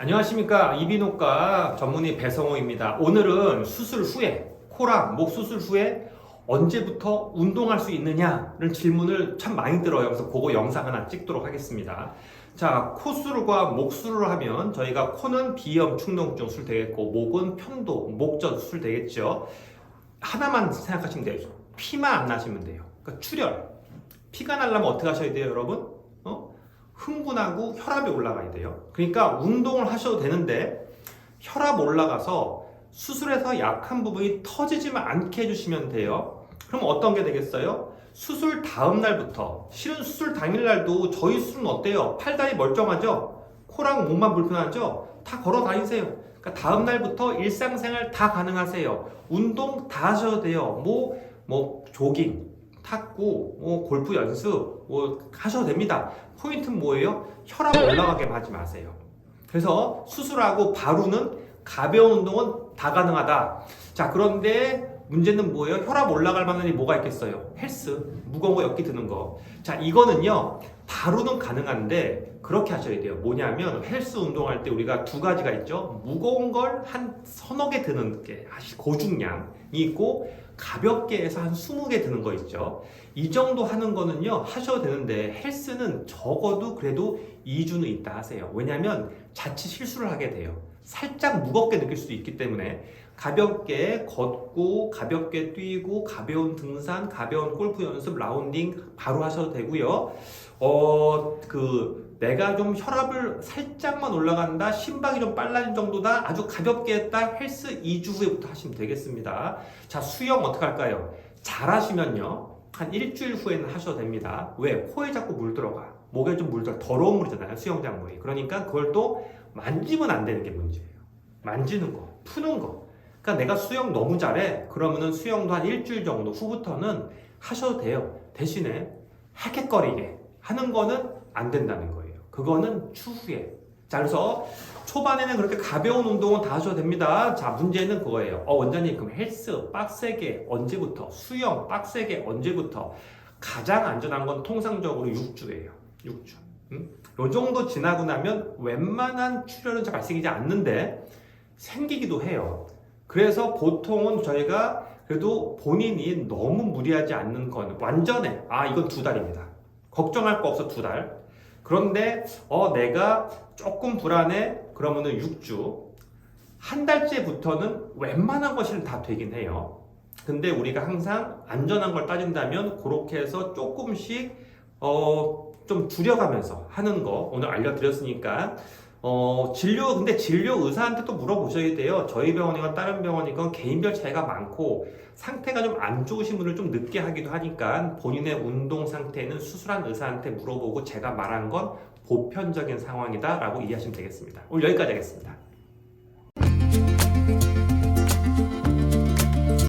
안녕하십니까 이비인후과 전문의 배성호입니다. 오늘은 수술 후에 코랑 목 수술 후에 언제부터 운동할 수 있느냐는 질문을 참 많이 들어요. 그래서 그거 영상 하나 찍도록 하겠습니다. 자, 코수술과 목수술을 하면 저희가 코는 비염 충농증 수술 되겠고 목은 편도, 목젖 수술 되겠죠. 하나만 생각하시면 돼요. 피만 안 나시면 돼요. 그러니까 출혈. 피가 나려면 어떻게 하셔야 돼요, 여러분? 어? 흥분하고 혈압이 올라가야 돼요. 그러니까 운동을 하셔도 되는데 혈압 올라가서 수술에서 약한 부분이 터지지만 않게 해주시면 돼요. 그럼 어떤 게 되겠어요? 수술 다음 날부터 실은 수술 당일 날도 저희 수술은 어때요? 팔다리 멀쩡하죠? 코랑 목만 불편하죠? 다 걸어 다니세요. 그러니까 다음 날부터 일상생활 다 가능하세요. 운동 다 하셔도 돼요. 뭐, 뭐, 조깅, 탁구, 뭐, 골프 연습, 뭐, 하셔도 됩니다. 포인트는 뭐예요? 혈압 올라가게 하지 마세요. 그래서 수술하고 바로는 가벼운 운동은 다 가능하다. 자, 그런데 문제는 뭐예요? 혈압 올라갈 만한 게 뭐가 있겠어요? 헬스, 무거운 거 엮기 드는 거. 자, 이거는요, 바로는 가능한데, 그렇게 하셔야 돼요. 뭐냐면, 헬스 운동할 때 우리가 두 가지가 있죠. 무거운 걸 한 서너 개 드는 게, 고중량이 있고, 가볍게 해서 한 20개 드는 거 있죠. 이 정도 하는 거는요, 하셔도 되는데, 헬스는 적어도 그래도 2주는 있다 하세요. 왜냐면 자칫 실수를 하게 돼요. 살짝 무겁게 느낄 수도 있기 때문에 가볍게 걷고, 가볍게 뛰고, 가벼운 등산, 가벼운 골프 연습, 라운딩 바로 하셔도 되고요. 어, 그, 내가 좀 혈압을 살짝만 올라간다, 심박이 좀 빨라진 정도다, 아주 가볍게 했다, 헬스 2주 후에부터 하시면 되겠습니다. 자, 수영 어떻게 할까요? 잘 하시면요. 한 일주일 후에는 하셔도 됩니다. 왜? 코에 자꾸 물 들어가. 목에 좀 물 들어가. 더러운 물이잖아요. 수영장 물이. 그러니까 그걸 또 만지면 안 되는 게 문제예요. 만지는 거, 푸는 거. 그러니까 내가 수영 너무 잘해. 그러면은 수영도 한 일주일 정도 후부터는 하셔도 돼요. 대신에 헥헥거리게 하는 거는 안 된다는 거예요. 그거는 추후에. 자, 그래서 초반에는 그렇게 가벼운 운동은 다 하셔도 됩니다. 자, 문제는 그거예요. 어, 원장님, 그럼 헬스 빡세게 언제부터? 수영 빡세게 언제부터? 가장 안전한 건 통상적으로 6주예요. 6주. 음? 요 정도 지나고 나면 웬만한 출혈은 잘 발생하지 않는데 생기기도 해요. 그래서 보통은 저희가 그래도 본인이 너무 무리하지 않는 건 완전해. 아, 이건 두 달입니다. 걱정할 거 없어, 두 달. 그런데 어 내가 조금 불안해 그러면은 6주 한 달째부터는 웬만한 것이 다 되긴 해요. 근데 우리가 항상 안전한 걸 따진다면 그렇게 해서 조금씩 어 좀 줄여가면서 하는 거 오늘 알려드렸으니까 어 진료 근데 진료 의사한테 또 물어보셔야 돼요. 저희 병원이건 다른 병원이건 개인별 차이가 많고 상태가 좀 안 좋으신 분을 좀 늦게 하기도 하니까 본인의 운동 상태는 수술한 의사한테 물어보고 제가 말한 건 보편적인 상황이다라고 이해하시면 되겠습니다. 오늘 여기까지 하겠습니다.